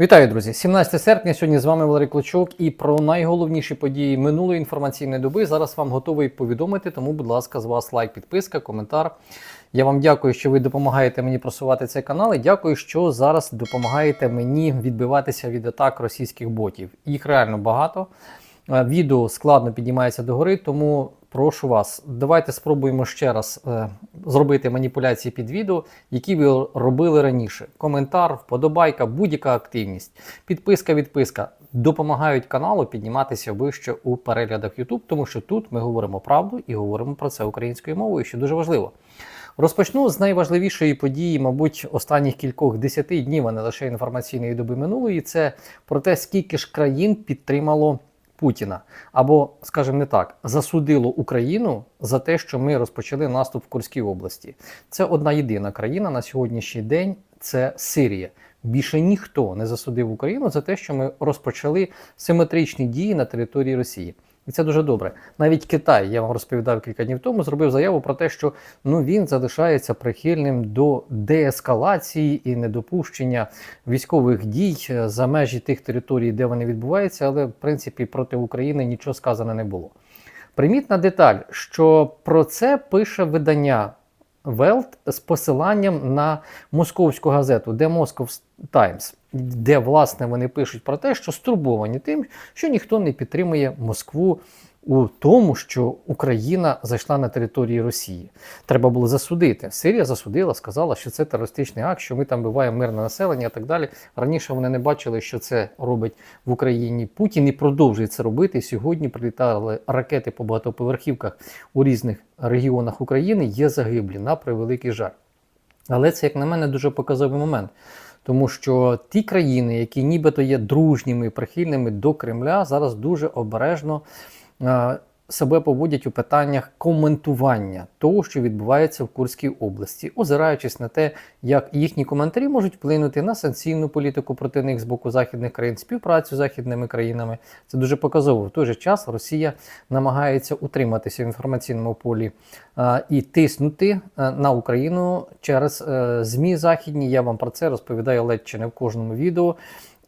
Вітаю, друзі! 17 серпня. Сьогодні з вами Валерій Клочок. І про найголовніші події минулої інформаційної доби зараз вам готовий повідомити. Тому, будь ласка, з вас лайк, підписка, коментар. Я вам дякую, що ви допомагаєте мені просувати цей канал. І дякую, що зараз допомагаєте мені відбиватися від атак російських ботів. Їх реально багато. Е, Відео складно піднімається догори, тому прошу вас, давайте спробуємо ще раз е, зробити маніпуляції під відео, які ви робили раніше. Коментар, вподобайка, будь-яка активність, підписка, відписка допомагають каналу підніматися вище у переглядах YouTube, тому що тут ми говоримо правду і говоримо про це українською мовою, що дуже важливо. Розпочну з найважливішої події, мабуть, останніх кількох десяти днів, а не лише інформаційної доби минулої. Це про те, скільки ж країн підтримало Путіна, або, скажімо не так, засудило Україну за те, що ми розпочали наступ в Курській області. Це одна єдина країна на сьогоднішній день. Це Сирія. Більше ніхто не засудив Україну за те, що ми розпочали симетричні дії на території Росії. І це дуже добре. Навіть Китай, я вам розповідав кілька днів тому, зробив заяву про те, що ну він залишається прихильним до деескалації і недопущення військових дій е, за межі тих територій, де вони відбуваються, але в принципі проти України нічого сказано не було. Примітна деталь, що про це пише видання Велт з посиланням на московську газету The Moscow Times, де власне вони пишуть про те, що стурбовані тим, що ніхто не підтримує Москву у тому, що Україна зайшла на територію Росії. Треба було засудити. Сирія засудила, сказала, що це терористичний акт, що ми там вбиваємо мирне населення і так далі. Раніше вони не бачили, що це робить в Україні Путін і продовжує це робити. Сьогодні прилітали ракети по багатоповерхівках у різних регіонах України. Є загиблі на превеликий жаль. Але це, як на мене, дуже показовий момент. Тому що ті країни, які нібито є дружніми прихильними до Кремля, зараз дуже обережно себе поводять у питаннях коментування того, що відбувається в Курській області, озираючись на те, як їхні коментарі можуть вплинути на санкційну політику проти них з боку західних країн, співпрацю з західними країнами. Це дуже показово. В той же час Росія намагається утриматися в інформаційному полі е, і тиснути е, на Україну через е, ЗМІ західні. Я вам про це розповідаю ледь чи не в кожному відео.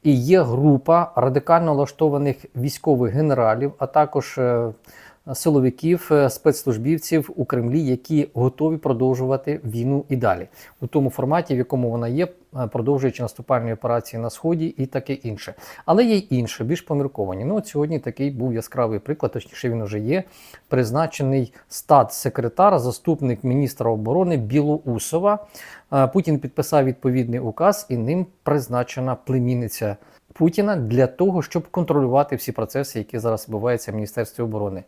І є група радикально налаштованих військових генералів, а також е, силовиків, е, спецслужбівців у Кремлі, які готові продовжувати війну і далі у тому форматі, в якому вона є, е, продовжуючи наступальні операції на сході і таке інше. Але є й інше, більш помірковані. Ну от сьогодні такий був яскравий приклад, точніше він вже є. Призначений статс-секретар, заступник міністра оборони Білоусова. Е, Путін підписав відповідний указ, і ним призначена племінниця Путіна для того, щоб контролювати всі процеси, які зараз відбуваються в Міністерстві оборони.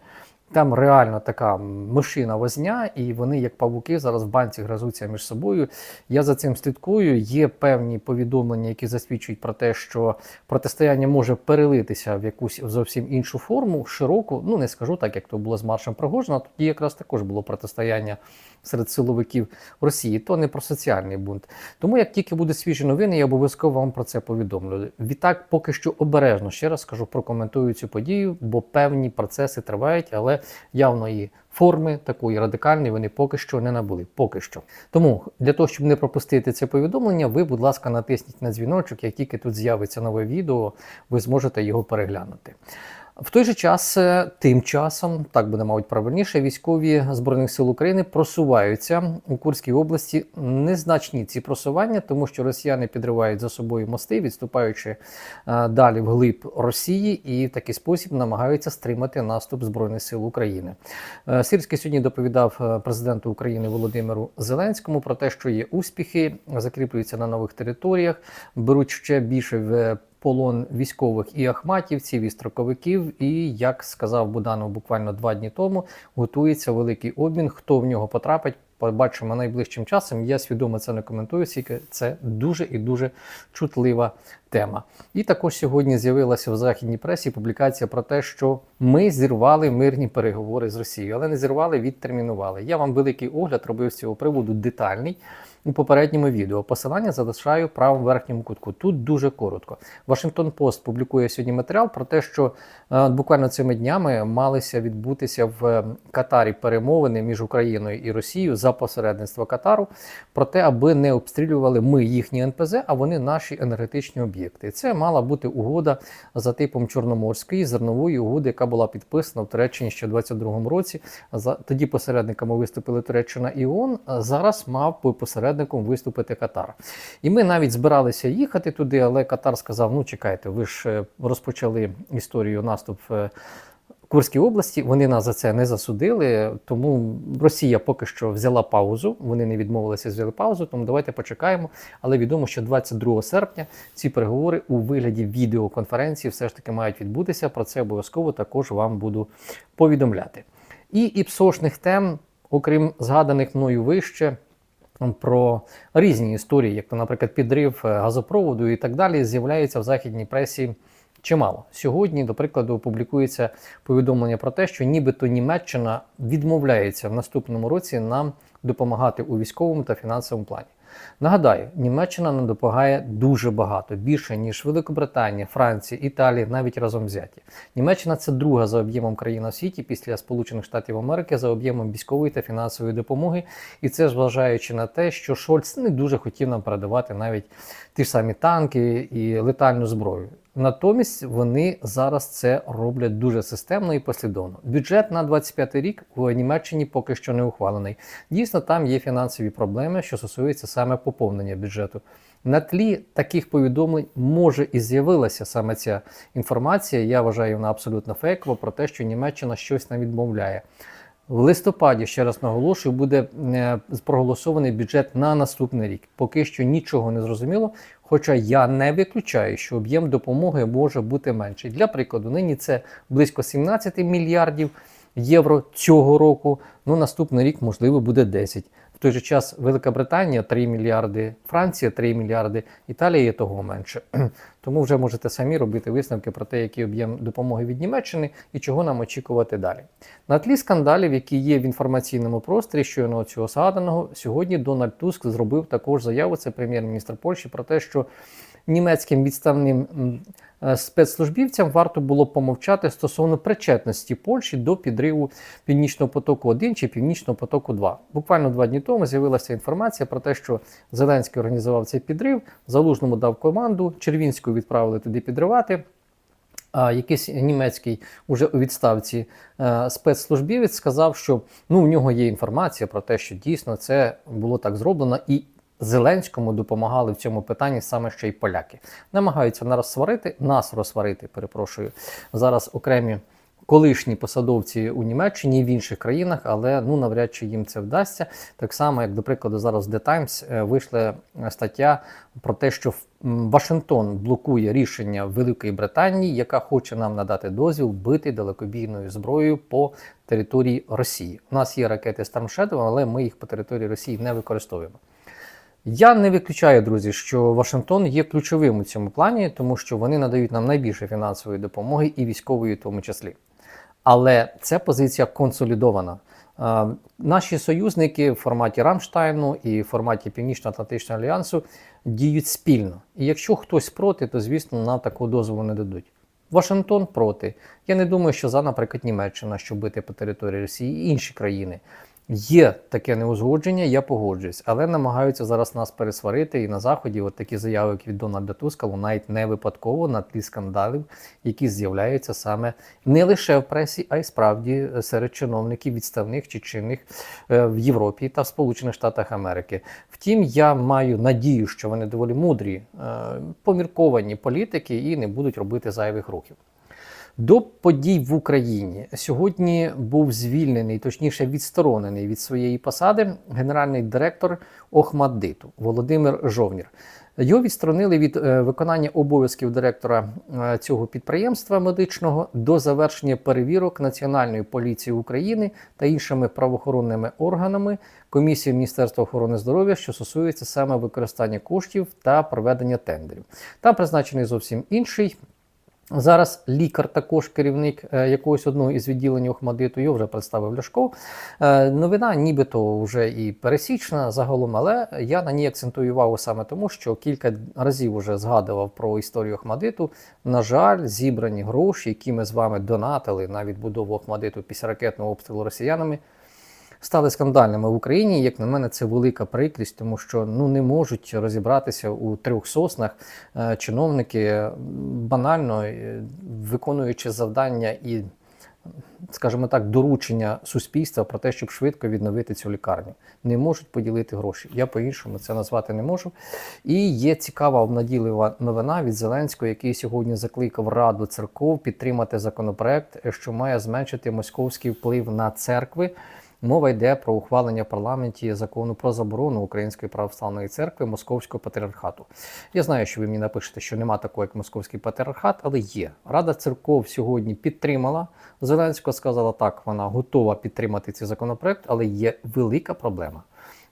Там реально така мишина возня, і вони, як павуки, зараз в банці гризуться між собою. Я за цим слідкую. Є певні повідомлення, які засвідчують про те, що протистояння може перелитися в якусь зовсім іншу форму, широку. Ну не скажу так, як то було з маршем Пригожина. Тоді якраз також було протистояння серед силовиків Росії. То не про соціальний бунт. Тому як тільки буде свіжі новини, я обов'язково вам про це повідомлю. Відтак, поки що обережно ще раз скажу, прокоментую цю подію, бо певні процеси тривають, але явної форми такої радикальної вони поки що не набули. Поки що. Тому для того, щоб не пропустити це повідомлення, ви, будь ласка, натисніть на дзвіночок. Як тільки тут з'явиться нове відео, ви зможете його переглянути. В той же час, е, тим часом, так буде, мабуть, правильніше, військові збройних сил України просуваються у Курській області. Незначні ці просування, тому що росіяни підривають за собою мости, відступаючи е, далі вглиб Росії, і в такий спосіб намагаються стримати наступ збройних сил України. Е, Сирський сьогодні доповідав президенту України Володимиру Зеленському про те, що є успіхи, закріплюються на нових територіях, беруть ще більше в полон військових і ахматівців, і строковиків. І як сказав Буданов буквально два дні тому, готується великий обмін. Хто в нього потрапить, побачимо найближчим часом. Я свідомо це не коментую, оскільки це дуже і дуже чутлива тема. І також сьогодні з'явилася в західній пресі публікація про те, що ми зірвали мирні переговори з Росією, але не зірвали, відтермінували. Я вам великий огляд робив з цього приводу детальний. У попередньому відео посилання залишаю в правому верхньому кутку. Тут дуже коротко. Вашингтон Пост публікує сьогодні матеріал про те, що е, буквально цими днями малися відбутися в е, Катарі перемовини між Україною і Росією за посередництва Катару про те, аби не обстрілювали ми їхні НПЗ, а вони наші енергетичні об'єкти. Це мала бути угода за типом Чорноморської зернової угоди, яка була підписана в Туреччині ще в 2022 році. За тоді посередниками виступили Туреччина і ООН, Зараз мав би посередником виступити Катар. І ми навіть збиралися їхати туди, але Катар сказав: ну чекайте, ви ж е, розпочали історію наступ. е, Курській області вони нас за це не засудили, тому Росія поки що взяла паузу. Вони не відмовилися, взяли паузу. Тому давайте почекаємо. Але відомо, що 22 серпня ці переговори у вигляді відеоконференції все ж таки мають відбутися. Про це обов'язково також вам буду повідомляти. І іпсошних тем, окрім згаданих мною вище. Про різні історії, як наприклад, підрив е, газопроводу і так далі, з'являється в західній пресі чимало. Сьогодні, до прикладу, публікується повідомлення про те, що нібито Німеччина відмовляється в наступному році нам допомагати у військовому та фінансовому плані. Нагадаю, Німеччина нам допомагає дуже багато, більше ніж Великобританія, Франція, Італія, навіть разом взяті. Німеччина це друга за об'ємом країна в світі після Сполучених Штатів Америки за об'ємом військової та фінансової допомоги. І це зважаючи на те, що Шольц не дуже хотів нам передавати навіть ті ж самі танки і летальну зброю. Натомість вони зараз це роблять дуже системно і послідовно. Бюджет на 25 рік у Німеччині поки що не ухвалений. Дійсно, там є фінансові проблеми, що стосуються саме поповнення бюджету. На тлі таких повідомлень може і з'явилася саме ця інформація. Я вважаю вона абсолютно фейкова про те, що Німеччина щось нам відмовляє. В листопаді, ще раз наголошую, буде е, проголосований бюджет на наступний рік. Поки що нічого не зрозуміло. Хоча я не виключаю, що об'єм допомоги може бути менший. Для прикладу, нині це близько 17 мільярдів євро цього року. Ну наступний рік, можливо, буде 10. Той же час Велика Британія 3 мільярди, Франція 3 мільярди, Італія є того менше. Тому вже можете самі робити висновки про те, який об'єм допомоги від Німеччини і чого нам очікувати далі. На тлі скандалів, які є в інформаційному просторі, щойно цього згаданого, сьогодні Дональд Туск зробив також заяву. Це прем'єр-міністр Польщі про те, що німецьким відставним е, спецслужбівцям варто було помовчати стосовно причетності Польщі до підриву Північного потоку 1 чи Північного потоку 2. Буквально два дні тому з'явилася інформація про те, що Зеленський організував цей підрив, Залужному дав команду, Червінську відправили туди підривати. А якийсь німецький уже у відставці е, спецслужбівець сказав, що ну в нього є інформація про те, що дійсно це було так зроблено, і Зеленському допомагали в цьому питанні саме ще й поляки. Намагаються нас сварити, нас розсварити, перепрошую зараз окремі. Колишні посадовці у Німеччині і в інших країнах, але ну навряд чи їм це вдасться. Так само, як до прикладу, зараз в The Times е, вийшла стаття про те, що Вашингтон блокує рішення Великої Британії, яка хоче нам надати дозвіл бити далекобійною зброєю по території Росії. У нас є ракети Storm Shadow, але ми їх по території Росії не використовуємо. Я не виключаю, друзі, що Вашингтон є ключовим у цьому плані, тому що вони надають нам найбільше фінансової допомоги і військової, в тому числі. Але це позиція консолідована. Е, Наші союзники в форматі Рамштайну і в форматі Північно-Атлантичного альянсу діють спільно. І якщо хтось проти, то звісно нам такого дозволу не дадуть. Вашингтон проти. Я не думаю, що за, наприклад, Німеччина, щоб бити по території Росії і інші країни. Є таке неузгодження, я погоджуюсь, але намагаються зараз нас пересварити і на заході. От такі заяви як від Дональда Туска лунають не випадково на тлі скандалів, які з'являються саме не лише в пресі, а й справді серед чиновників відставних чи чинних е, в Європі та в Сполучених Штатах Америки. Втім, я маю надію, що вони доволі мудрі, е, помірковані політики і не будуть робити зайвих рухів. До подій в Україні сьогодні був звільнений, точніше відсторонений від своєї посади генеральний директор Охмаддиту Володимир Жовнір. Його відсторонили від е, виконання обов'язків директора е, цього підприємства медичного до завершення перевірок Національної поліції України та іншими правоохоронними органами комісії Міністерства охорони здоров'я, що стосується саме використання коштів та проведення тендерів. Там призначений зовсім інший. Зараз лікар, також керівник е, якогось одного із відділень Охмадиту, його вже представив Ляшко. Е, новина нібито вже і пересічна загалом, але я на ній акцентую увагу саме тому, що кілька разів вже згадував про історію Охмадиту. На жаль, зібрані гроші, які ми з вами донатили на відбудову Охмадиту після ракетного обстрілу росіянами, стали скандальними в Україні. Як на мене, це велика прикрість, тому що ну не можуть розібратися у трьох соснах е, чиновники е, банально е, виконуючи завдання і скажімо так, доручення суспільства про те, щоб швидко відновити цю лікарню. Не можуть поділити гроші. Я по-іншому це назвати не можу. І є цікава обнадійлива новина від Зеленського, який сьогодні закликав Раду церков підтримати законопроект, що має зменшити московський вплив на церкви. Мова йде про ухвалення в парламенті закону про заборону Української православної церкви Московського патріархату. Я знаю, що ви мені напишете, що нема такого, як Московський патріархат, але є. Рада церков сьогодні підтримала Зеленського, сказала так, вона готова підтримати цей законопроект, але є велика проблема.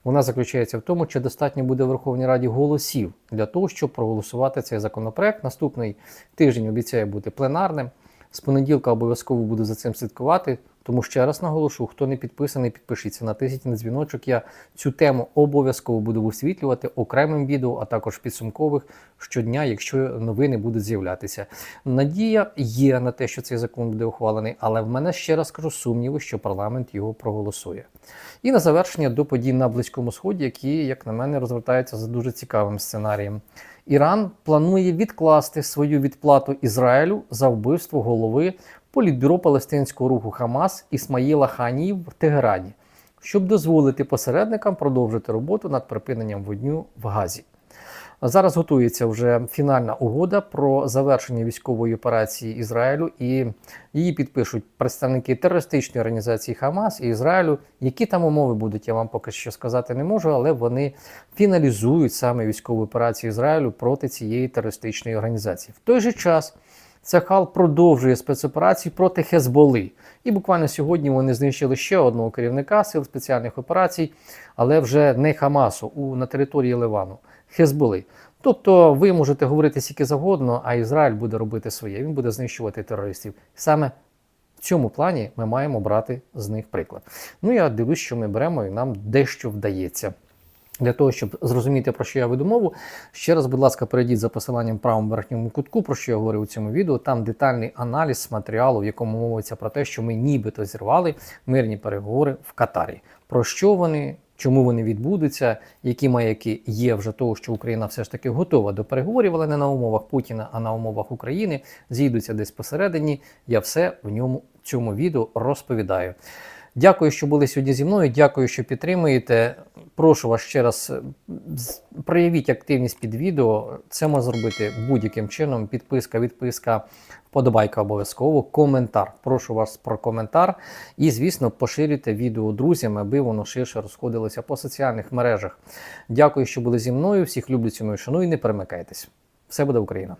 Вона заключається в тому, чи достатньо буде в Верховній Раді голосів для того, щоб проголосувати цей законопроект. Наступний тиждень обіцяє бути пленарним. З понеділка обов'язково буду за цим слідкувати. Тому ще раз наголошу, хто не підписаний, підпишіться, натисніть на дзвіночок. Я цю тему обов'язково буду висвітлювати окремим відео, а також підсумкових щодня, якщо новини будуть з'являтися. Надія є на те, що цей закон буде ухвалений, але в мене ще раз кажу сумніви, що парламент його проголосує. І на завершення до подій на Близькому Сході, які, як на мене, розвертаються за дуже цікавим сценарієм. Іран планує відкласти свою відплату Ізраїлю за вбивство голови політбюро палестинського руху Хамас Ісмаїла Ханії в Тегерані, щоб дозволити посередникам продовжити роботу над припиненням вогню в Газі. Зараз готується вже фінальна угода про завершення військової операції Ізраїлю, і її підпишуть представники терористичної організації Хамас і Ізраїлю. Які там умови будуть, я вам поки що сказати не можу, але вони фіналізують саме військову операцію Ізраїлю проти цієї терористичної організації. В той же час Цехал продовжує спецоперації проти Хезболи. І буквально сьогодні вони знищили ще одного керівника сил спеціальних операцій, але вже не Хамасу у, на території Ливану, Хезболи. Тобто ви можете говорити скільки завгодно, а Ізраїль буде робити своє. Він буде знищувати терористів. Саме в цьому плані ми маємо брати з них приклад. Ну я дивлюсь, що ми беремо, і нам дещо вдається. Для того, щоб зрозуміти, про що я веду мову, ще раз, будь ласка, перейдіть за посиланням в правому верхньому кутку, про що я говорив у цьому відео. Там детальний аналіз матеріалу, в якому мовиться про те, що ми нібито зірвали мирні переговори в Катарі. Про що вони, чому вони відбудуться, які маяки є вже того, що Україна все ж таки готова до переговорів, але не на умовах Путіна, а на умовах України. Зійдуться десь посередині. Я все в ньому цьому відео розповідаю. Дякую, що були сьогодні зі мною. Дякую, що підтримуєте. Прошу вас ще раз е, проявіть активність під відео. Це можна зробити будь-яким чином. Підписка, відписка, вподобайка обов'язково, коментар. Прошу вас про коментар. І, звісно, поширюйте відео друзям, аби воно ширше розходилося по соціальних мережах. Дякую, що були зі мною. Всіх люблю, ціную, шаную. Не перемикайтесь. Все буде Україна!